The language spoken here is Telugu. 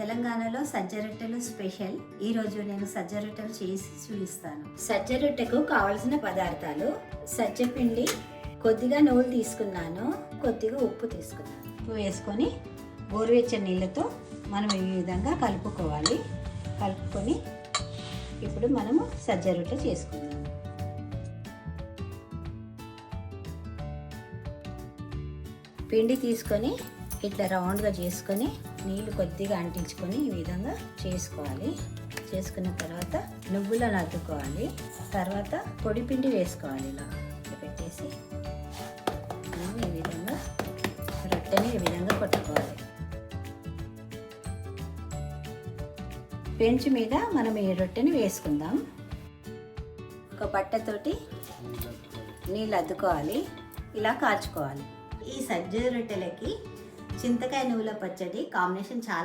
తెలంగాణలో సజ్జ రొట్టెలు స్పెషల్. ఈ రోజు నేను సజ్జ రొట్టెలు చేసి చూపిస్తాను. సజ్జ రొట్టెకు కావలసిన పదార్థాలు సజ్జ పిండి కొద్దిగా నువ్వులు తీసుకున్నాను కొద్దిగా ఉప్పు తీసుకున్నాను. ఉప్పు వేసుకొని గోరువెచ్చని నీళ్ళతో మనం ఈ విధంగా కలుపుకోవాలి. కలుపుకొని ఇప్పుడు మనము సజ్జ రొట్టె చేసుకుందాం. పిండి తీసుకొని ఇట్లా రౌండ్గా చేసుకొని నీళ్ళు కొద్దిగా అంటించుకొని ఈ విధంగా చేసుకోవాలి. చేసుకున్న తర్వాత నువ్వులను అద్దుకోవాలి తర్వాత పొడి పిండి వేసుకోవాలి ఇలా. పెట్టేసి ఈ విధంగా రొట్టెని ఈ విధంగా కొట్టుకోవాలి. పెంచు మీద మనం ఈ రొట్టెని వేసుకుందాం. ఒక బట్టతోటి నీళ్ళు అద్దుకోవాలి. ఇలా కాల్చుకోవాలి. ఈ సజ్జ రొట్టెలకి చింతకాయ నువ్వుల పచ్చడి కాంబినేషన్ చాలా